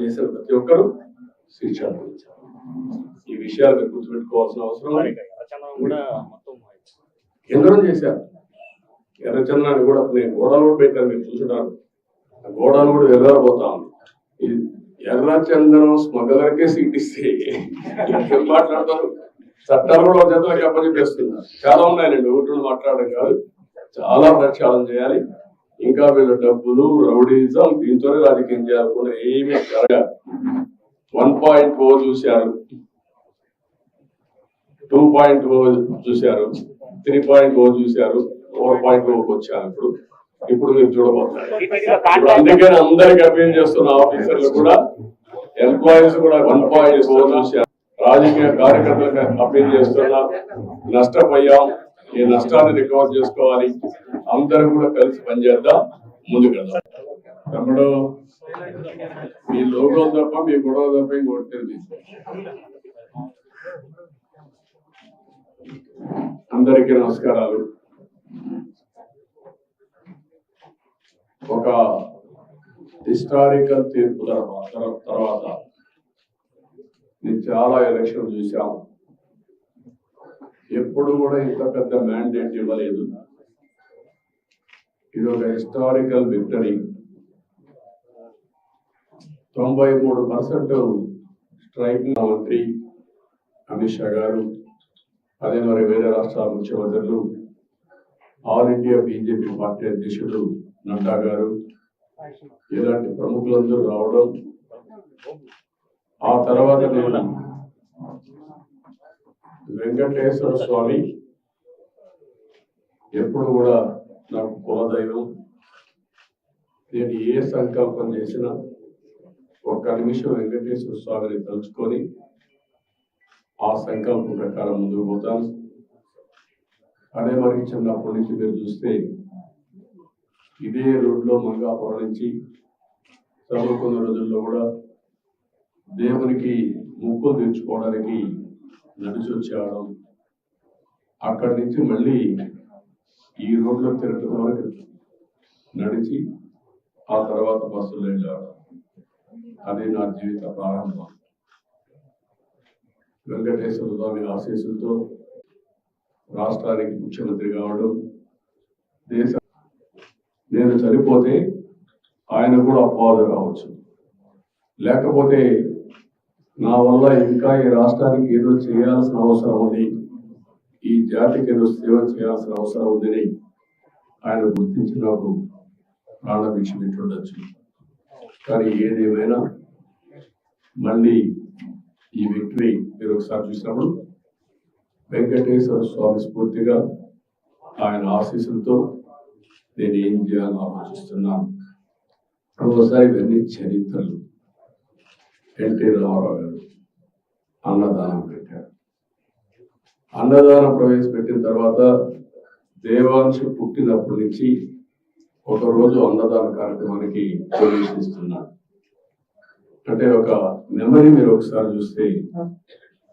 చేసిన ప్రతి ఒక్కరూ శిక్ష అనుభవించారు ఈ విషయాలు మీరు గుర్తుపెట్టుకోవాల్సిన అవసరం కూడా కేంద్రం చేశారు. ఎర్రచందనాన్ని కూడా నేను గోడలు పెట్టాను మీరు ఆ గోడలు కూడా ఎర్రబోతా ఉంది. ఎర్రచందనం స్మగ్లర్కే సీట్ ఇస్తే ఏం మాట్లాడతారు? చట్టాలు కూడా ఒక జతలకి అప్పచెప్పేస్తున్నారు. చాలా ఉన్నాయండి ఒకటి మాట్లాడడం కాదు. చాలా ప్రక్షాళన చేయాలి. ఇంకా వీళ్ళ డబ్బులు రౌడీజం దీంతోనే రాజకీయం చేయాలనుకున్న ఏమీ జరగాలి వన్ పాయింట్ ఓ చూశారు. టూ పాయింట్ ఓ చూశారు. త్రీ పాయింట్ ఓ చూశారు. ఫోర్ పాయింట్ ఓకి వచ్చారు ఇప్పుడు. ఇప్పుడు మీరు చూడబోతున్నారు. అందుకే అందరికి అపీల్ చేస్తున్న ఆఫీసర్లు కూడా ఎంప్లాయీస్ కూడా వన్ పాయింట్ ఓ చూశారు. రాజకీయ కార్యకర్తలకు అపీల్ చేస్తున్నా నష్టపోయాం. ఈ నష్టాన్ని రికవర్ చేసుకోవాలి. అందరం కూడా కలిసి పనిచేద్దాం ముందుకెళ్దాం. తమ్ముడు మీ లోగో తప్ప మీ గొడవ తప్ప ఇంకొట్టింది అందరికీ నమస్కారాలు. ఒక హిస్టారికల్ తీర్పు తర్వాత తర్వాత నేను చాలా ఎలక్షన్ చూశాం ఎప్పుడు కూడా ఇంత పెద్ద మ్యాండేట్ ఇవ్వలేదు. ఇది ఒక హిస్టారికల్ విక్టరీ తొంభై మూడు పర్సెంట్ స్ట్రైక్ మంత్రి అమిత్ షా గారు అదే మరి వేరే రాష్ట్రాల ముఖ్యమంత్రులు ఆల్ ఇండియా బీజేపీ పార్టీ అధ్యక్షుడు నడ్డా గారు ఇలాంటి ప్రముఖులందరూ రావడం ఆ తర్వాత నేను వెంకటేశ్వర స్వామి ఎప్పుడు కూడా నాకు కులదైవం నేను ఏ సంకల్పం చేసినా ఒక్క నిమిషం వెంకటేశ్వర స్వామిని తలుచుకొని ఆ సంకల్పం ప్రకారం ముందుకు పోతాను. అదే మరి చిన్నప్పటి నుంచి మీరు చూస్తే ఇదే రోడ్లో మంగాపురం నుంచి చదువుకున్న రోజుల్లో కూడా దేవునికి ముక్కులు తీర్చుకోవడానికి నడిచి వచ్చేవాళ్ళం. అక్కడి నుంచి మళ్ళీ ఈ రోడ్లో తిరగడం వరకు నడిచి ఆ తర్వాత బస్సులో వెళ్ళేవాళ్ళం. అది నా జీవిత ప్రారంభం. వెంకటేశ్వర స్వామి ఆశీస్సులతో రాష్ట్రానికి ముఖ్యమంత్రి కావడం దేశ నేను చనిపోతే ఆయన కూడా అపవాదు కావచ్చు. లేకపోతే నా వల్ల ఇంకా ఈ రాష్ట్రానికి ఏదో చేయాల్సిన అవసరం ఉంది. ఈ జాతికి ఏదో సేవ చేయాల్సిన అవసరం ఉందని ఆయన గుర్తించి నాకు ప్రాణభిక్ష పెట్టుండొచ్చు కానీ ఏదేమైనా మళ్ళీ ఈ విక్టరీ మీరు ఒకసారి చూసినప్పుడు వెంకటేశ్వర స్వామి స్ఫూర్తిగా ఆయన ఆశీస్సులతో నేను ఏం చేయాలని ఆలోచిస్తున్నాను. ఒకసారి ఇవన్నీ చరిత్రలు. ఎన్టీ రామారావు గారు అన్నదానం పెట్టారు. అన్నదానం ప్రవేశపెట్టిన తర్వాత దేవాంశ పుట్టినప్పటి నుంచి ఒక రోజు అన్నదాన కార్యక్రమానికి ప్రవేశిస్తున్నాడు అంటే ఒక మెమరీ మీరు ఒకసారి చూస్తే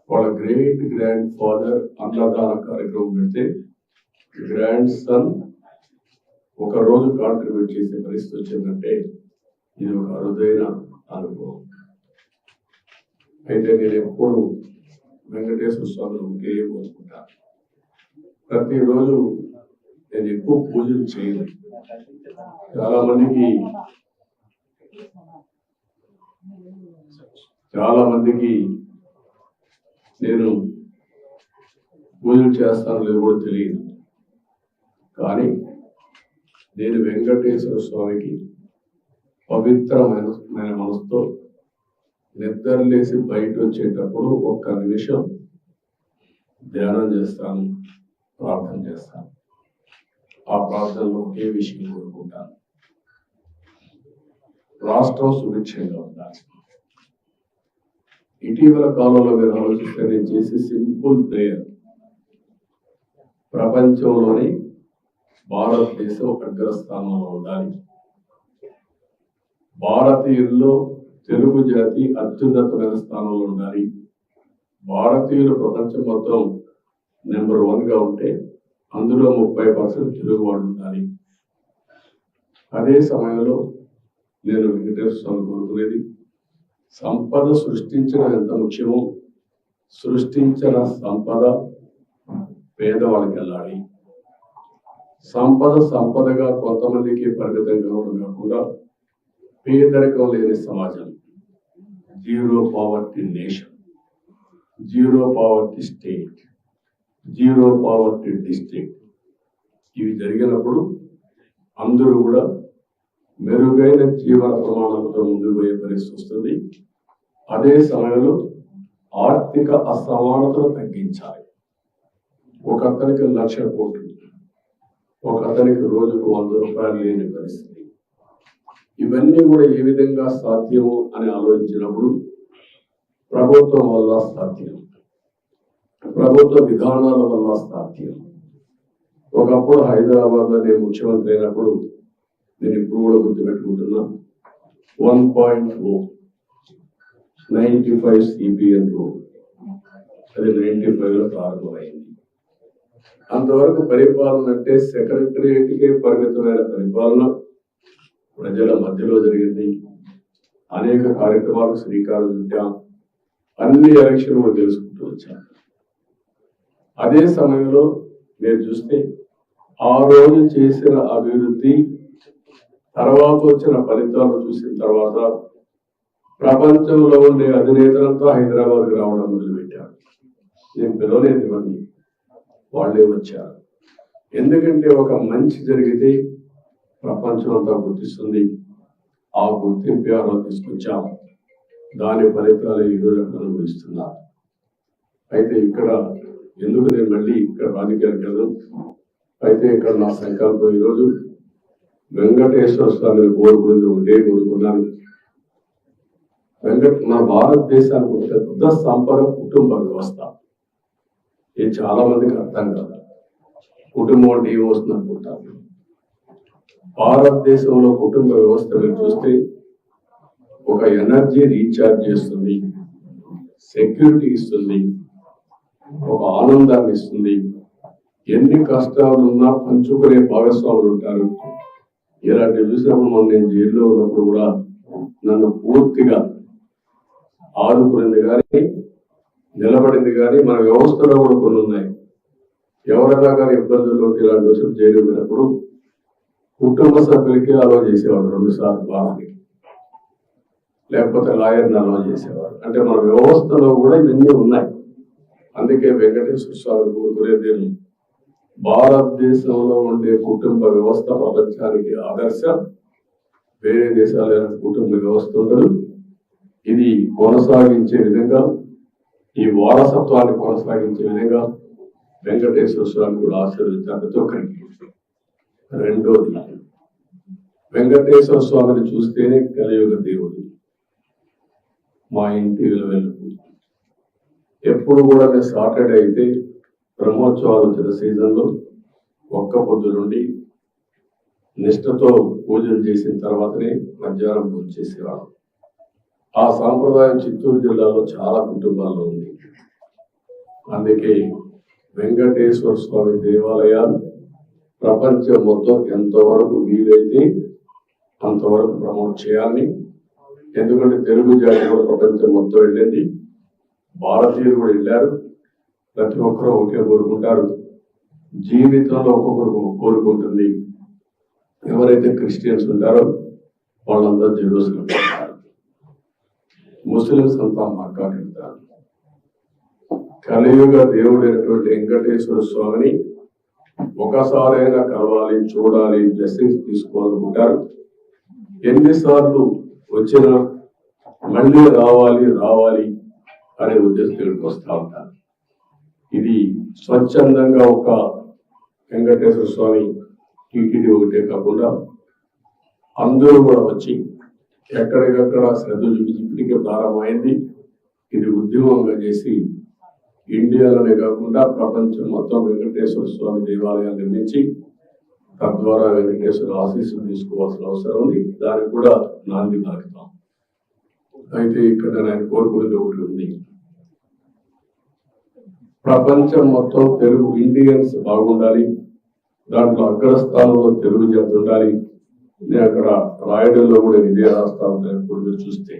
వాళ్ళ గ్రేట్ గ్రాండ్ ఫాదర్ అన్నదాన కార్యక్రమం పెడితే గ్రాండ్ సన్ ఒక రోజు కాంట్రిబ్యూట్ చేసే పరిస్థితి వచ్చిందంటే ఇది ఒక అరుదైన అనుభవం. అయితే నేను ఎప్పుడు వెంకటేశ్వర స్వామిని ఒకే కోరుకుంటా ప్రతిరోజు నేను ఎక్కువ పూజలు చేయను. చాలా మందికి చాలా మందికి నేను పూజలు చేస్తాను లేదు కూడా తెలియదు. కానీ నేను వెంకటేశ్వర స్వామికి పవిత్రమైన మనసుతో నిద్రలేసి బయట వచ్చేటప్పుడు ఒక్క నిమిషం ధ్యానం చేస్తాను ప్రార్థన చేస్తాను. ఆ ప్రార్థనలో ఒకే విషయం కోరుకుంటాను. రాష్ట్రం సుభిక్షంగా ఉండాలి. ఇటీవల కాలంలో మీరు ఆలోచిస్తే నేను చేసే సింపుల్ ప్రేయర్. ప్రపంచంలోని భారతదేశం అగ్రస్థానంలో ఉండాలి. భారతీయుల్లో తెలుగు జాతి అత్యున్నతమైన స్థానంలో ఉండాలి. భారతీయులు ప్రపంచం మొత్తం నెంబర్ వన్గా ఉంటే అందులో ముప్పై పర్సెంట్ తెలుగు వాళ్ళు ఉండాలి. అదే సమయంలో నేను వెంకటేశ్వర స్వామి కోరుకునేది సంపద సృష్టించడం ఎంత ముఖ్యమో సృష్టించిన సంపద పేదవాళ్ళకి వెళ్ళాలి. సంపద సంపదగా కొంతమందికి పరిమితం కావడం కాకుండా పేదరికం లేని సమాజం. Zero poverty nation zero poverty state zero poverty district ఇవి జరిగినప్పుడు అందరూ కూడా మెరుగైన జీవన ప్రమాణాలతో ముందుకు పోయే పరిస్థితి వస్తుంది. అదే సమయంలో ఆర్థిక అసమానతను తగ్గించాలి. ఒక అతనికి లక్ష కోట్లు ఒక అతనికి రోజుకు వంద రూపాయలు లేని పరిస్థితి. ఇవన్నీ కూడా ఏ విధంగా సాధ్యము అని ఆలోచించినప్పుడు ప్రభుత్వం వల్ల సాధ్యం. ప్రభుత్వ విధానాల వల్ల సాధ్యం. ఒకప్పుడు హైదరాబాద్లో నేను ముఖ్యమంత్రి అయినప్పుడు నేను ఇప్పుడు కూడా గుర్తుపెట్టుకుంటున్నా one point O ninety five CBN అది నైన్టీ ఫైవ్లో ప్రారంభమైంది. అంతవరకు పరిపాలన అంటే సెక్రటరియట్కే పరిమితమైన పరిపాలన ప్రజల మధ్యలో జరిగింది. అనేక కార్యక్రమాలకు శ్రీకారం చుట్టాం. అన్ని ఎలక్షన్లు తెలుసుకుంటూ వచ్చాం. అదే సమయంలో మీరు చూస్తే ఆ రోజు చేసిన అభివృద్ధి తర్వాత వచ్చిన ఫలితాలు చూసిన తర్వాత ప్రపంచంలో ఉండే అధినేతలతో హైదరాబాద్కి రావడం మొదలుపెట్టారు. నేను పిలవలేదు ఇవన్నీ. వాళ్ళే వచ్చారు. ఎందుకంటే ఒక మంచి జరిగితే ప్రపంచం అంతా గుర్తిస్తుంది. ఆ గుర్తింపు ఎవరో తీసుకొచ్చాం. దాని ఫలితాలు ఈరోజు అక్కడ అనుభవిస్తున్నారు అయితే ఇక్కడ ఎందుకు నేను మళ్ళీ ఇక్కడ రాజకీయాలకు వెళ్ళను? అయితే ఇక్కడ నా సంకల్పం ఈరోజు వెంకటేశ్వర స్వామిని కోరుకుంది ఒకటే కోరుకున్నాను. వెంకట మన భారతదేశానికి ఒక పెద్ద సంపద కుటుంబ వ్యవస్థ. ఇది చాలా మందికి అర్థం కాదు. కుటుంబం అంటే ఏమొస్తుంది అనుకుంటారు భారతదేశంలో కుటుంబ వ్యవస్థ మీరు చూస్తే ఒక ఎనర్జీ రీఛార్జ్ చేస్తుంది సెక్యూరిటీ ఇస్తుంది ఒక ఆనందాన్ని ఇస్తుంది. ఎన్ని కష్టాలు ఉన్నా పంచుకునే భాగస్వాములు ఉంటారు. ఇలాంటి చూసినప్పుడు మనం నేను జైల్లో ఉన్నప్పుడు కూడా నన్ను పూర్తిగా ఆదుకునింది కానీ నిలబడింది కానీ మన వ్యవస్థలో కూడా కొన్ని ఉన్నాయి. ఎవరైనా కానీ ఇబ్బందుల్లో ఉంటే ఇలాంటి వచ్చి జైలు పోయినప్పుడు కుటుంబ సభ్యులకి అలవ చేసేవాడు రెండు సార్లు బాధకి లేకపోతే లాయర్ని అలవ చేసేవారు అంటే మన వ్యవస్థలో కూడా ఇవన్నీ ఉన్నాయి. అందుకే వెంకటేశ్వర స్వామి కోరుకునేది నేను భారతదేశంలో ఉండే కుటుంబ వ్యవస్థ ప్రపంచానికి ఆదర్శం. వేరే దేశాలైన కుటుంబ వ్యవస్థ ఉండదు. ఇది కొనసాగించే విధంగా ఈ వారసత్వాన్ని కొనసాగించే విధంగా వెంకటేశ్వర స్వామి కూడా ఆశీర్వదించారు. ప్రతి ఒక్కరికి. రెండోది వెంకటేశ్వర స్వామిని చూస్తేనే కలియుగ దేవుడు. మా ఇంటి విలువెలుపు. ఎప్పుడు కూడా నేను సాటర్డే అయితే బ్రహ్మోత్సవాలు వచ్చిన సీజన్లో ఒక్క పొద్దు నుండి నిష్ఠతో పూజలు చేసిన తర్వాతనే మధ్యాహ్నం పూజ చేసేవాళ్ళం. ఆ సాంప్రదాయం చిత్తూరు జిల్లాలో చాలా కుటుంబాల్లో ఉంది. అందుకే వెంకటేశ్వర స్వామి దేవాలయాలు ప్రపంచం మొత్తం ఎంతవరకు వీలైతే అంతవరకు ప్రమోట్ చేయాలని ఎందుకంటే తెలుగు జాతి కూడా ప్రపంచం మొత్తం వెళ్ళింది. భారతీయులు కూడా వెళ్ళారు. ప్రతి ఒక్కరూ ఒకే కోరుకుంటారు. జీవితంలో ఒక్కొక్కరు కోరుకుంటుంది. ఎవరైతే క్రిస్టియన్స్ ఉంటారో వాళ్ళందరూ జెరూసలం వెళ్తారు. ముస్లిమ్స్ అంతా మాట్లాడుతారు కలియుగ దేవుడైనటువంటి వెంకటేశ్వర స్వామిని ఒకసారైనా కలవాలి చూడాలి బ్లెస్సింగ్స్ తీసుకోవాలనుకుంటారు. ఎన్నిసార్లు వచ్చినా మళ్ళీ రావాలి రావాలి అనే ఉద్దేశంతో వస్తూ ఉంటారు. ఇది స్వచ్ఛందంగా ఒక వెంకటేశ్వర స్వామి టీటీడీ ఒకటే కాకుండా అందరూ కూడా వచ్చి ఎక్కడికక్కడ శ్రద్ధ చూపించి ఇప్పటికే ప్రారంభమైంది. ఇది ఉద్యమంగా చేసి ఇండియాలోనే కాకుండా ప్రపంచం మొత్తం వెంకటేశ్వర స్వామి దేవాలయాలు నిర్మించి తద్వారా వెంకటేశ్వర ఆశీస్సులు తీసుకోవాల్సిన అవసరం ఉంది. దానికి కూడా నాంది పలుకుతాం అయితే ఇక్కడ నేను కోరుకునేది ఒకటి ఉంది. ప్రపంచం మొత్తం తెలుగు ఇండియన్స్ బాగుండాలి. దాంట్లో అగ్రస్థానంలో తెలుగు జాతి ఉండాలి. నేను అక్కడ రాయడంలో కూడా ఇదే రాస్తా ఉంటాను ఇప్పుడు మీరు చూస్తే.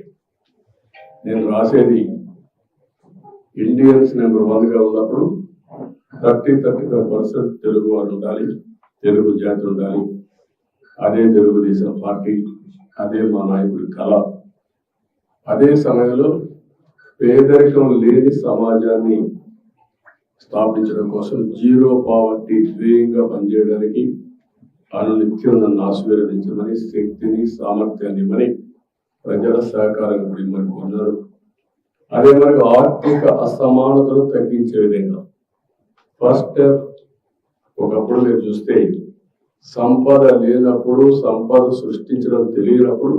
నేను రాసేది ఇండియన్స్ నెంబర్ వన్గా ఉన్నప్పుడు thirty thirty five percent Telugu వారు ఉండాలి తెలుగు జాతి ఉండాలి. అదే తెలుగుదేశం పార్టీ అదే మా నాయకుడి కళ. అదే సమయంలో పేదరికం లేని సమాజాన్ని స్థాపించడం కోసం జీరో పావర్టీ ధ్యేయంగా పనిచేయడానికి అనునిత్యం నన్ను ఆశీర్వదించమని శక్తిని సామర్థ్యాన్ని ఇవ్వని ప్రజల సహకారం కూడా ఇమ్మని కోరినారు అదే మరి ఆర్థిక అసమానతలు తగ్గించే విధంగా. ఫస్ట్ ఒకప్పుడు మీరు చూస్తే సంపద లేనప్పుడు సంపద సృష్టించడం తెలియనప్పుడు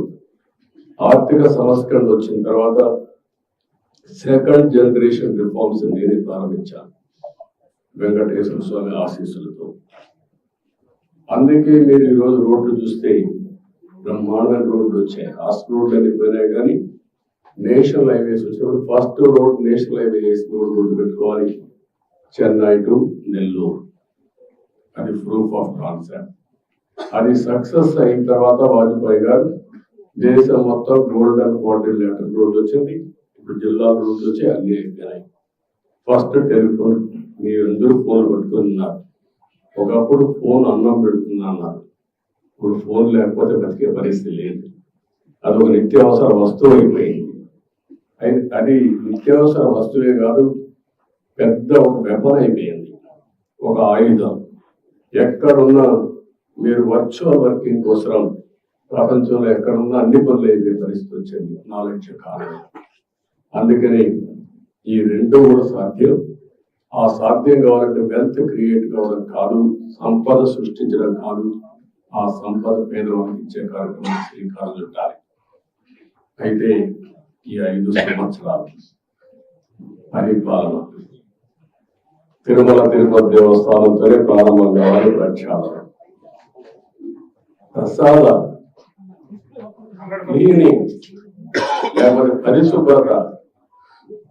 ఆర్థిక సంస్కరణ వచ్చిన తర్వాత సెకండ్ జనరేషన్ రిఫార్మ్స్ నేనే ప్రారంభించాను. వెంకటేశ్వర స్వామి ఆశీస్సులతో. అందుకే మీరు ఈరోజు రోడ్లు చూస్తే బ్రహ్మాండ రోడ్లు వచ్చాయి. హాస్పిటల్ రోడ్లు అని పోయినాయి కానీ నేషనల్ హైవేస్ వచ్చినప్పుడు first road national highway road road పెట్టుకోవాలి చెన్నై టు నెల్లూరు. అది ప్రూఫ్ ఆఫ్ కాన్సెప్ట్ అది సక్సెస్ అయిన తర్వాత వాజ్పేయి గారు దేశం మొత్తం గోల్డెన్ లెటర్ రోడ్ వచ్చింది. ఇప్పుడు జిల్లా రోడ్లు వచ్చి అన్ని అయిపోయినాయి. ఫస్ట్ టెలిఫోన్ మీరందరూ ఫోన్ పెట్టుకుని ఉన్నారు. ఒకప్పుడు ఫోన్ అన్నం పెడుతున్నా అన్నారు. ఇప్పుడు ఫోన్ లేకపోతే బతికే పరిస్థితి లేదు. అది ఒక నిత్యావసర వస్తువు అయిపోయింది. అది నిత్యావసర వస్తువే కాదు పెద్ద ఒక వెపన్ అయిపోయింది. ఒక ఆయుధం. ఎక్కడున్నా మీరు వర్చువల్ వర్కింగ్ కోసం ప్రపంచంలో ఎక్కడున్నా అన్ని పనులు అయిపోయే పరిస్థితి వచ్చింది. నాలెడ్జ్ కారణం అందుకని ఈ రెండు కూడా సాధ్యం. ఆ సాధ్యం కావాలంటే వెల్త్ క్రియేట్ కావడం కాదు సంపద సృష్టించడం కాదు. ఆ సంపద పేదవాళ్ళకి ఇచ్చే కార్యక్రమం శ్రీకారం చుట్టాలి. అయితే ఈ ఐదు సంవత్సరాలు. పరిపాలన. తిరుమల తిరుపతి దేవస్థానంతోనే ప్రారంభం కావాలి ప్రక్షాళన. ప్రసాద. క్లీనింగ్ లేకపోతే పరిశుభ్రత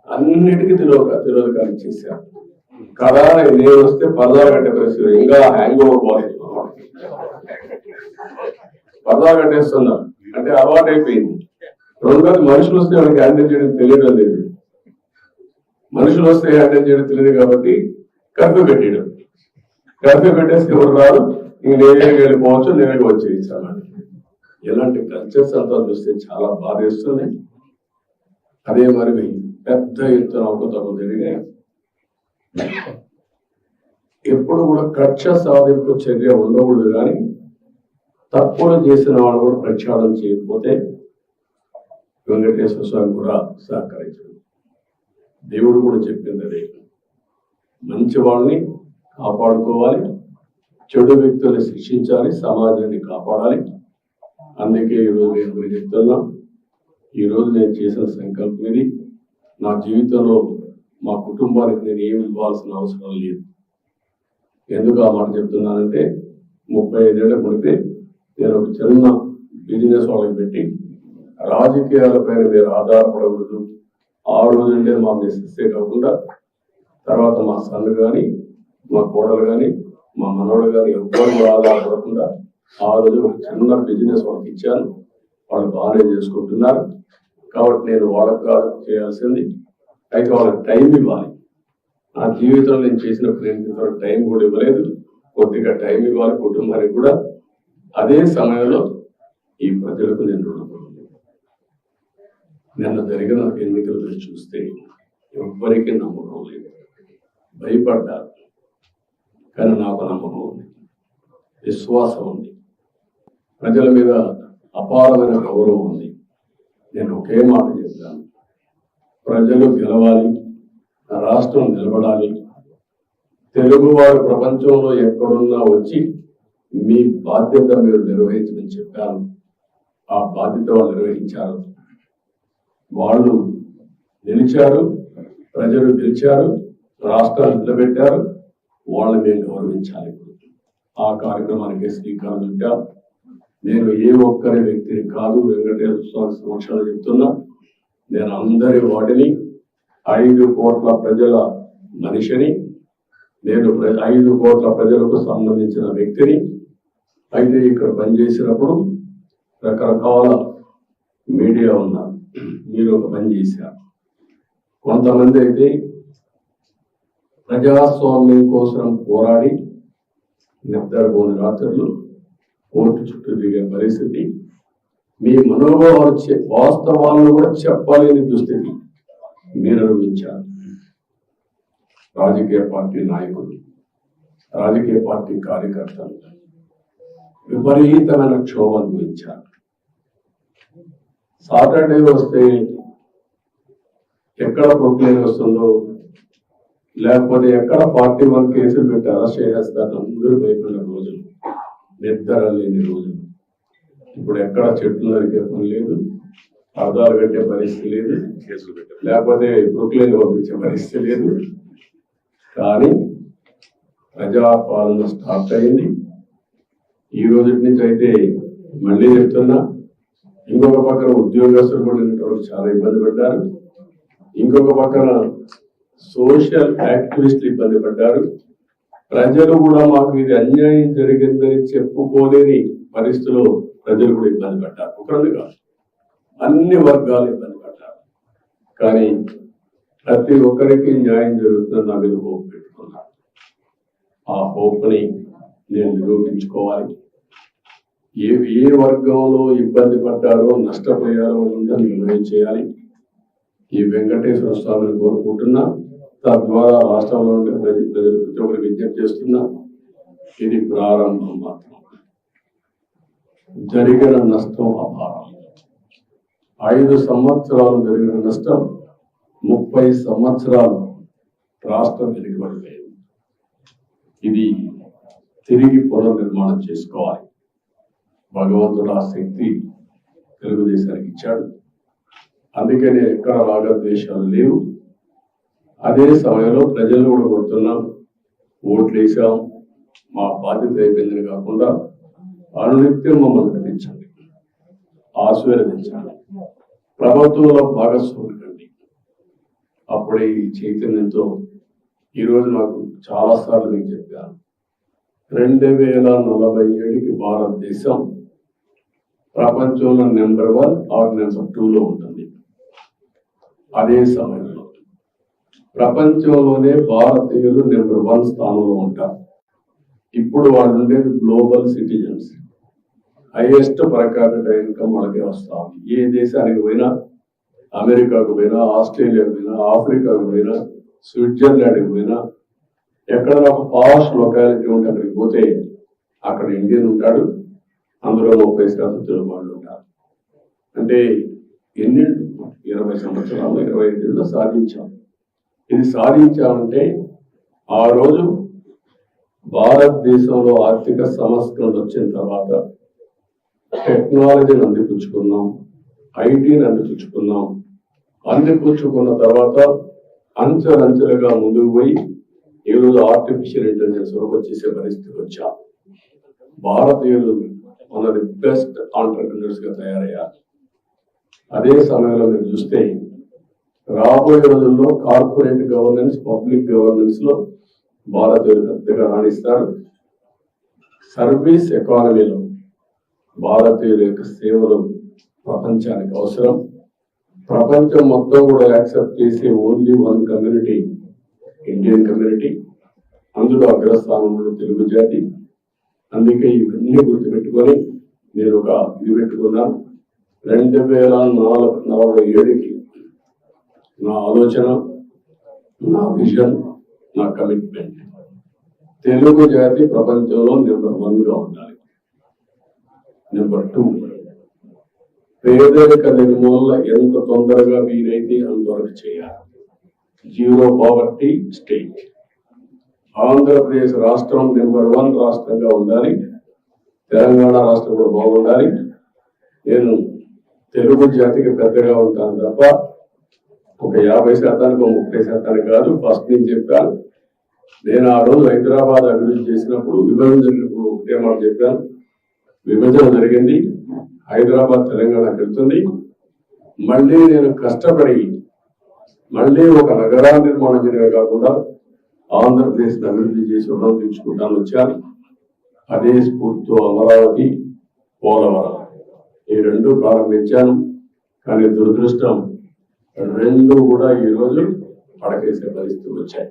అన్నిటికీ తెలియక తెలియకాలు చేశారు. కదా నేను వస్తే పరదా కట్టే పరిస్థితి ఇంకా హ్యాంగ్ ఓవర్ పోలేదు పరదా కట్టేస్తున్నారు అంటే అలవాటు అయిపోయింది రెండోది మనుషులు వస్తే వాళ్ళకి హ్యాండిల్ చేయడం తెలియడం లేదు. మనుషులు వస్తే హ్యాండిల్ చేయడం తెలియదు కాబట్టి కర్ఫ్యూ పెట్టేయడం. కర్ఫ్యూ పెట్టేస్తే ఎవరు రాదు ఇంక నేనే వెళ్ళిపోవచ్చు నేనే వచ్చేయచ్చు అన్నమాట. ఇలాంటి కల్చర్స్ అంతా చూస్తే చాలా బాధ వేస్తున్నాయి. అదే మరి పెద్ద ఎత్తున అవకతవకలు జరిగాయి. ఎప్పుడు కూడా కక్ష సాధింపు చర్య ఉండకూడదు కానీ తప్పులు చేసిన వాళ్ళు కూడా ప్రక్షాళన చేయకపోతే వెంకటేశ్వర స్వామి కూడా సహకరించడు. దేవుడు కూడా చెప్పింది అదే. మంచి వాళ్ళని కాపాడుకోవాలి చెడు వ్యక్తుల్ని శిక్షించాలి సమాజాన్ని కాపాడాలి. అందుకే ఈరోజు నేను మీకు చెప్తున్నా ఈరోజు నేను చేసిన సంకల్పం ఇది. నా జీవితంలో మా కుటుంబానికి నేను ఏమి ఇవ్వాల్సిన అవసరం లేదు. ఎందుకు ఆ మాట చెప్తున్నానంటే ముప్పై ఐదేళ్ళ కొడితే నేను ఒక చిన్న బిజినెస్ వాళ్ళకి పెట్టి రాజకీయాలపైన మీరు ఆధారపడకూడదు. ఆ రోజుంటే మా మిస్సెస్సే కాకుండా తర్వాత మా సన్ కానీ మా కోడలు కానీ మా మనవడు కానీ ఎవ్వరు ఆధారపడకుండా ఆ రోజు ఒక చిన్న బిజినెస్ వాళ్ళకి ఇచ్చాను. వాళ్ళు బాగానే చేసుకుంటున్నారు. కాబట్టి నేను వాళ్ళకు చేయాల్సింది. అయితే వాళ్ళకి టైం ఇవ్వాలి. నా జీవితంలో నేను చేసిన ప్రేమ టైం కూడా ఇవ్వలేదు. కొద్దిగా టైం ఇవ్వాలి కుటుంబానికి కూడా. అదే సమయంలో ఈ ప్రజలకు నేను నిన్న జరిగిన ఎన్నికలు మీరు చూస్తే ఎవ్వరికీ నమ్మకం లేదు. భయపడ్డారు. కానీ నాకు నమ్మకం ఉంది. విశ్వాసం ఉంది. ప్రజల మీద అపారమైన గౌరవం ఉంది. నేను ఒకే మాట చెప్తాను ప్రజలు గెలవాలి రాష్ట్రం నిలబడాలి. తెలుగువారు ప్రపంచంలో ఎక్కడున్నా వచ్చి మీ బాధ్యత మీరు నిర్వహించమని చెప్పాను. ఆ బాధ్యత వాళ్ళు నిర్వహించారు. వాళ్ళు నిలిచారు ప్రజలు గెలిచారు రాష్ట్రాలు నిలబెట్టారు వాళ్ళని మేము గౌరవించాలి ఆ కార్యక్రమానికి శ్రీకారం చుట్టాం. నేను ఏ ఒక్కరి వ్యక్తిని కాదు వెంకటేశ్వర స్వామి సమక్షంలో చెప్తున్నా నేను అందరి వాటిని ఐదు కోట్ల ప్రజల మనిషిని నేను ఐదు కోట్ల ప్రజలకు సంబంధించిన వ్యక్తిని అయితే ఇక్కడ పనిచేసినప్పుడు రకరకాల మీడియా ఉన్నారు. మీరు ఒక పని చేశారు. కొంతమంది అయితే ప్రజాస్వామ్యం కోసం పోరాడి నిద్రపోని రాత్రులు కోర్టు చుట్టూ తిరిగే పరిస్థితి మీ మనోభావాలు వచ్చే వాస్తవాలను కూడా చెప్పలేని దుస్థితి మీరు అనుభవించారు. రాజకీయ పార్టీ నాయకులు రాజకీయ పార్టీ కార్యకర్తలు విపరీతమైన క్షోభ అనుభవించారు. సాటర్డే వస్తే ఎక్కడ ప్రొక్లేన్ వస్తుందో లేకపోతే ఎక్కడ ఫార్టీ వన్ కేసులు పెట్టి అరెస్ట్ చేసేస్తారు అందరూ భయపడిన రోజులు నిద్ర లేని రోజులు. ఇప్పుడు ఎక్కడ చెట్లు నరికే పని లేదు అర్థాలు కట్టే పరిస్థితి లేదు లేకపోతే ప్రొక్లేన్ పంపించే పరిస్థితి లేదు. కానీ ప్రజాపాలన స్టార్ట్ అయింది. ఈ రోజు నుంచి అయితే మళ్ళీ చెప్తున్నా ఇంకొక పక్కన ఉద్యోగస్తులు కూడా ఇంతవరకు చాలా ఇబ్బంది పడ్డారు. ఇంకొక పక్కన సోషల్ యాక్టివిస్టులు ఇబ్బంది పడ్డారు. ప్రజలు కూడా మాకు ఇది అన్యాయం జరిగిందని చెప్పుకోలేని పరిస్థితిలో ప్రజలు కూడా ఇబ్బంది పడ్డారు. ఒకరు కాదు. అన్ని వర్గాలు ఇబ్బంది పడ్డారు. కానీ ప్రతి ఒక్కరికి న్యాయం జరుగుతుందని నా మీద హోప్ పెట్టుకున్నాను. ఆ హోప్ని నేను నిరూపించుకోవాలి. ఏ ఏ వర్గంలో ఇబ్బంది పడ్డారో నష్టపోయారో అందరూ నిర్ణయం చేయాలి? ఈ వెంకటేశ్వర స్వామిని కోరుకుంటున్నా. తద్వారా రాష్ట్రంలో ఉండే ప్రతి ప్రజలు ప్రతి ఒక్కరు విజ్ఞప్తి చేస్తున్నా ఇది ప్రారంభం మాత్రం. జరిగిన నష్టం అపారం. ఐదు సంవత్సరాలు జరిగిన నష్టం ముప్పై సంవత్సరాలు రాష్ట్రం వెనుకబడిపోయింది. ఇది తిరిగి పునర్నిర్మాణం చేసుకోవాలి. భగవంతుడు ఆ శక్తి తెలుగుదేశానికి ఇచ్చాడు. అందుకే నేను ఎక్కడ రాగద్వేషాలు లేవు. అదే సమయంలో ప్రజలు కూడా కొడుతున్నాం ఓట్లు వేసాం మా బాధ్యత అయిపోయిందని కాకుండా అనునిత్యం మమ్మల్ని నటించండి ఆశీర్వదించండి ప్రభుత్వంలో భాగస్వామి కండి. అప్పుడే ఈ చైతన్యంతో ఈరోజు నాకు చాలా సార్లు మీకు చెప్పాను. రెండు వేల నలభై ఏడుకి భారతదేశం ప్రపంచంలో నెంబర్ వన్ ఆర్ నెంబర్ టూలో ఉంటుంది. అదే సమయంలో. ప్రపంచంలోనే భారతీయులు నెంబర్ వన్ స్థానంలో ఉంటారు. ఇప్పుడు వాళ్ళు ఉండేది global citizens. Highest per capital income వాళ్ళకే వస్తా ఉంది. ఏ దేశానికి పోయినా అమెరికాకు పోయినా ఆస్ట్రేలియాకు పోయినా ఆఫ్రికాకు పోయినా స్విట్జర్లాండ్కి పోయినా ఎక్కడ ఒక పాష్ లొకాలిటీ ఉంటే అక్కడికి పోతే అక్కడ ఇండియన్ ఉంటాడు అందులో ముప్పై శాతం తెలుగు వాళ్ళు ఉంటారు. అంటే ఎన్ని ఇరవై సంవత్సరాలు ఇరవై ఐదేళ్ళు సాధించాం. ఇది సాధించామంటే ఆ రోజు భారతదేశంలో ఆర్థిక సంస్కరణలు వచ్చిన తర్వాత టెక్నాలజీని అందిపుచ్చుకున్నాం ఐటీని అందిపుచ్చుకున్నాం. అందిపుచ్చుకున్న తర్వాత అంచెలంచెలుగా ముందుకు పోయి ఈరోజు ఆర్టిఫిషియల్ ఇంటెలిజెన్స్ వరకు వచ్చేసే పరిస్థితికి వచ్చాం. భారతీయులు మన ది బెస్ట్ ఆంటర్ప్రినర్స్గా తయారయ్యారు. అదే సమయంలో మీరు చూస్తే రాబోయే రోజుల్లో కార్పొరేట్ గవర్నెన్స్ పబ్లిక్ గవర్నెన్స్లో భారతీయులు పెద్దగా రాణిస్తారు. సర్వీస్ ఎకానమీలో భారతీయుల యొక్క సేవలు ప్రపంచానికి అవసరం. ప్రపంచం మొత్తం కూడా యాక్సెప్ట్ చేసే only one community Indian community. అందులో అగ్రస్థానంలో తెలుగు జాతి. అందుకే ఇవన్నీ గుర్తుపెట్టుకొని నేను ఒక ఇది పెట్టుకున్నాను. రెండు వేల నాలుగు నలభై ఏడుకి నా ఆలోచన నా విజన్ నా కమిట్మెంట్ తెలుగు జాతి ప్రపంచంలో నెంబర్ వన్గా ఉండాలి. Number two. పేదరిక నిర్మూలన ఎంత తొందరగా వీలైతే అంతవరకు చేయాలి. Zero poverty state. ఆంధ్రప్రదేశ్ రాష్ట్రం నెంబర్ వన్ రాష్ట్రంగా ఉండాలి. తెలంగాణ రాష్ట్రం కూడా బాగుండాలి. నేను తెలుగు జాతికి పెద్దగా ఉంటాను తప్ప ఒక యాభై శాతానికి ఒక ముప్పై శాతానికి కాదు. ఫస్ట్ నేను చెప్పాను. నేను ఆ రోజు హైదరాబాద్ అభివృద్ధి చేసినప్పుడు విభజన జరిగినప్పుడు ఒకటే మాట చెప్పాను. విభజన జరిగింది. హైదరాబాద్ తెలంగాణ వెళ్తుంది మళ్ళీ నేను కష్టపడి మళ్ళీ ఒక నగరా నిర్మాణం చేయడమే కాకుండా ఆంధ్రప్రదేశ్ అభివృద్ధి చేసి రుణం వచ్చారు. వచ్చాను అదే స్ఫూర్తితో అమరావతి పోలవరం. ఈ రెండు ప్రారంభించాను కానీ దురదృష్టం రెండు కూడా ఈరోజు పడకేసే పరిస్థితులు వచ్చాయి.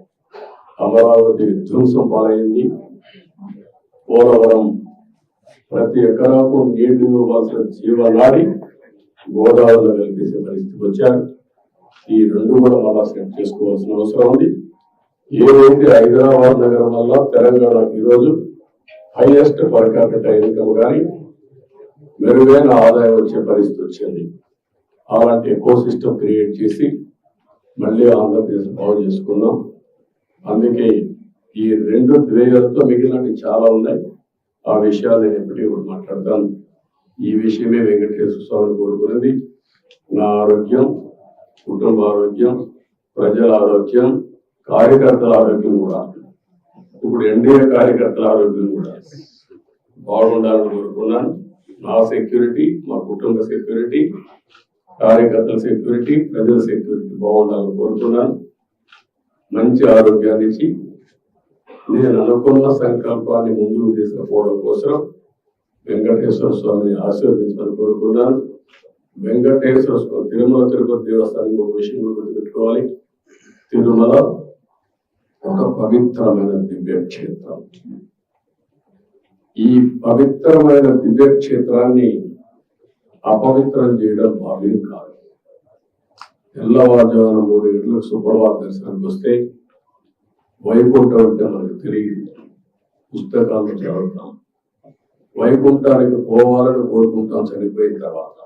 అమరావతి విధ్వంసం పాలైంది. పోలవరం ప్రతి ఎకరాకు నీళ్ళు ఇవ్వాల్సిన జీవనాడి గోదావరిలో కలిపేసే పరిస్థితికి వచ్చారు. ఈ రెండు కూడా మళ్ళా సెట్ చేసుకోవాల్సిన అవసరం ఉంది. ఏదైతే హైదరాబాద్ నగరం వల్ల తెలంగాణకు ఈరోజు హైయెస్ట్ పర్ క్యాపిటల్ ఇన్కమ్ కానీ మెరుగైన ఆదాయం వచ్చే పరిస్థితి వచ్చింది. అలాంటి ఎకో సిస్టమ్ క్రియేట్ చేసి మళ్ళీ ఆంధ్రప్రదేశ్ బాగు చేసుకుందాం అందుకే ఈ రెండు ద్వేయాలతో మిగిలినవి చాలా ఉన్నాయి. ఆ విషయాలు నేను ఎప్పటికీ కూడా మాట్లాడతాను. ఈ విషయమే వెంకటేశ్వర స్వామిని కోరుకున్నది. నా ఆరోగ్యం కుటుంబ ఆరోగ్యం ప్రజల ఆరోగ్యం కార్యకర్తల ఆరోగ్యం కూడా. ఇప్పుడు ఎన్డీఏ కార్యకర్తల ఆరోగ్యం కూడా. బాగుండాలని కోరుకున్నాను. నా సెక్యూరిటీ మా కుటుంబ సెక్యూరిటీ కార్యకర్తల సెక్యూరిటీ ప్రజల సెక్యూరిటీ బాగుండాలని కోరుకున్నాను. మంచి ఆరోగ్యాన్ని ఇచ్చి నేను అనుకున్న సంకల్పాన్ని ముందుకు తీసుకుపోవడం కోసం వెంకటేశ్వర స్వామిని ఆశీర్వదించమని కోరుకున్నాను. వెంకటేశ్వర స్వామి తిరుమల తిరుపతి దేవస్థానం ఒక విషయం గుర్తుపెట్టుకోవాలి. తిరుమల ఒక పవిత్రమైన దివ్యక్షేత్రం ఈ పవిత్రమైన దివ్యక్షేత్రాన్ని అపవిత్రం చేయడం భావ్యం కాదు. తెల్లవారుజామున మూడు గంటలకు సుప్రభాత దర్శనానికి వస్తే వైకుంఠం అంటే మనకు తెలియదు. పుస్తకాలను చదువుతాం. వైకుంఠానికి పోవాలని కోరుకుంటాం చనిపోయిన తర్వాత.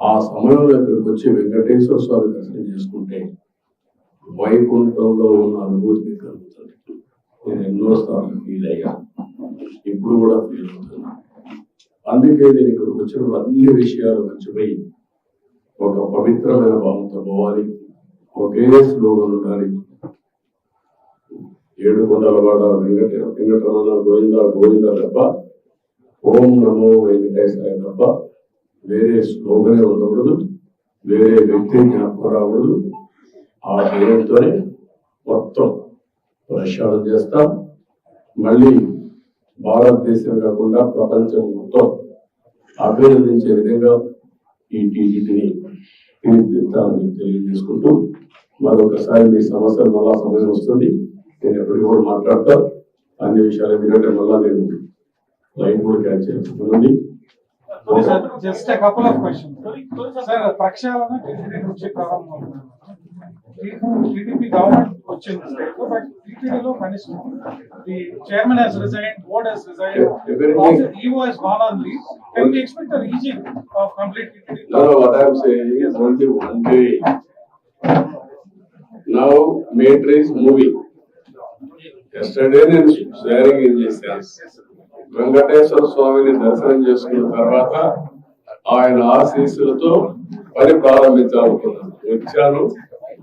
ఆ సమయంలో ఇక్కడికి వచ్చి వెంకటేశ్వర స్వామి దర్శనం చేసుకుంటే వైకుంఠంలో ఉన్న అనుభూతి కలుగుతుంది నేను ఎన్నో సార్లు ఫీల్ అయ్యా. ఇప్పుడు కూడా ఫీల్ అవుతున్నా అందుకే నేను ఇక్కడికి వచ్చినప్పుడు అన్ని విషయాలు మర్చిపోయి ఒక పవిత్రమైన భావంతో పోవాలి. ఒకే స్లోగన్ ఉండాలి. ఏడు కొండలవాడ వెంకట వెంకటరమణ గోవింద గోవింద తప్ప ఓం నమో వెంకటేశాయ తప్ప వేరే స్లోగనే ఉండకూడదు. వేరే వ్యక్తి జ్ఞాపకం రాకూడదు. ఆ దేవుడితోనే మొత్తం ప్రక్షాళన చేస్తాం. మళ్ళీ భారతదేశం కాకుండా ప్రపంచం మొత్తం అభినందించే విధంగా ఈ టీజీటీని తీర్చిదిద్దాలని తెలియజేసుకుంటూ మరొకసారి మీ సమస్యలు మళ్ళా సమయం వస్తుంది. నేను ఎప్పటికీ కూడా మాట్లాడతా. అన్ని విషయాలు ఎందుకంటే మళ్ళా నేను లైన్ కూడా క్యాచ్ చేసుకుంటుంది జస్ట్ కపుల్ ఆఫ్ ప్రక్షాళన టీటీడీ ప్రారంభం టీడీపీ గవర్నమెంట్ వచ్చింది. స్టేట్లో బట్ టీటీడీలో కనీసం the chairman he's resign board he's resign Everything- EO he's gone on leave can we expect a rejigging of complete TTD నేను షేరింగ్ ఏం చేశాను వెంకటేశ్వర స్వామిని దర్శనం చేసుకున్న తర్వాత ఆయన ఆశీస్సులతో పని ప్రారంభించాలనుకున్నాను. వచ్చాను.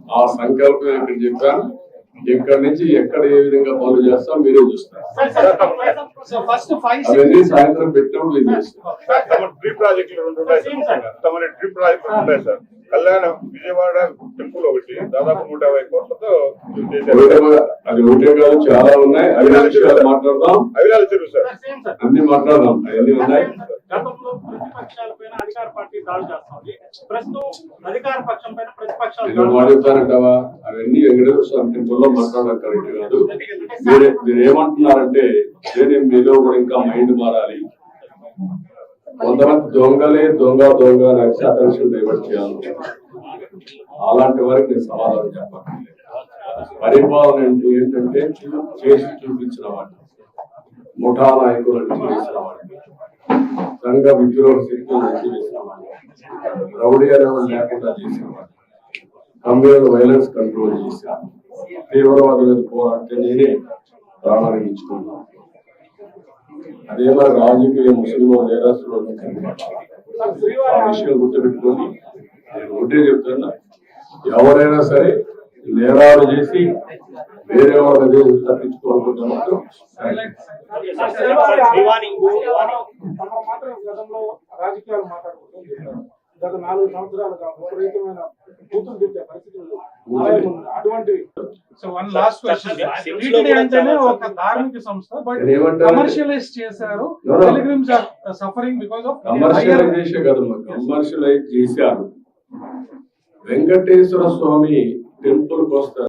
ఆ సంకల్పం ఇక్కడ చెప్పాను ఇక్కడి నుంచి ఎక్కడ ఏ విధంగా పనులు చేస్తాం మీరే చూస్తారు. అవన్నీ సాయంత్రం పెట్టినప్పుడు ఇది చేస్తాం కళ్యాణ విజయవాడ టెంపుల్ ఒకటి దాదాపు నూట యాభై కోట్లతో అది ఒకటే కాదు చాలా ఉన్నాయి. విషయాలు మాట్లాడదాం. అవిలాల చెరువు సార్. అన్ని మాట్లాడదాం. అవన్నీ ఉన్నాయి. గతంలో ప్రతిపక్షాల పైన అధికార పార్టీ దాడి చేస్తుంది ప్రస్తుతం అధికార పక్షం పైన ప్రతిపక్షాలు నేను దాడి మాట్లాడతానంటావా? అవన్నీ వెంకటేశ్వర స్వామి టెంపుల్లో మాట్లాడడం కరెక్ట్ కాదు. మీరు మీరు ఏమంటున్నారంటే నేను మీలో కూడా ఇంకా మైండ్ మారాలి. కొంతమంది దొంగలే దొంగ దొంగ అని అటెన్షన్ డైవర్ట్ చేయాలి. అలాంటి వారికి నేను సమాధానం చెప్పాలి. పరిపాలన అంటే ఏంటంటే చేసి చూపించిన వాడిని ముఠా నాయకులను చేసిన వాడిని సంఘ విద్రోహ శక్తులను చేసిన వాడిని రౌడీ అనేవాడు లేకుండా చేసిన వాడిని కమ్యూనల్ వైలెన్స్ కంట్రోల్ చేశాను తీవ్రవాదుల మీద పోరాడితే నేనే ప్రాణానికి ఇచ్చుకున్నాను. అదే మరి రాజకీయ ముస్లిం నేరస్తులు ఆ విషయం గుర్తుపెట్టుకొని నేను ఒకటే చెప్తున్నా. ఎవరైనా సరే నేరాలు చేసి వేరే వాళ్ళ దేశం మాత్రం రాజకీయాలు మాట్లాడుకుంటూ చేశారు. గత నాలుగు సంవత్సరాలుగా విపరీతమైన కూతురు తిట్టే పరిస్థితులు సో వన్ లాస్ట్ క్వశ్చన్ అంటేనే ఒక ధార్మిక సంస్థ బట్ కమర్షియలైజ్ చేశారు. Pilgrims suffering because of commercialisation కదమ్మా కమర్షియలైజ్ చేశారు. వెంకటేశ్వర స్వామి టెంపుల్ వస్తారు.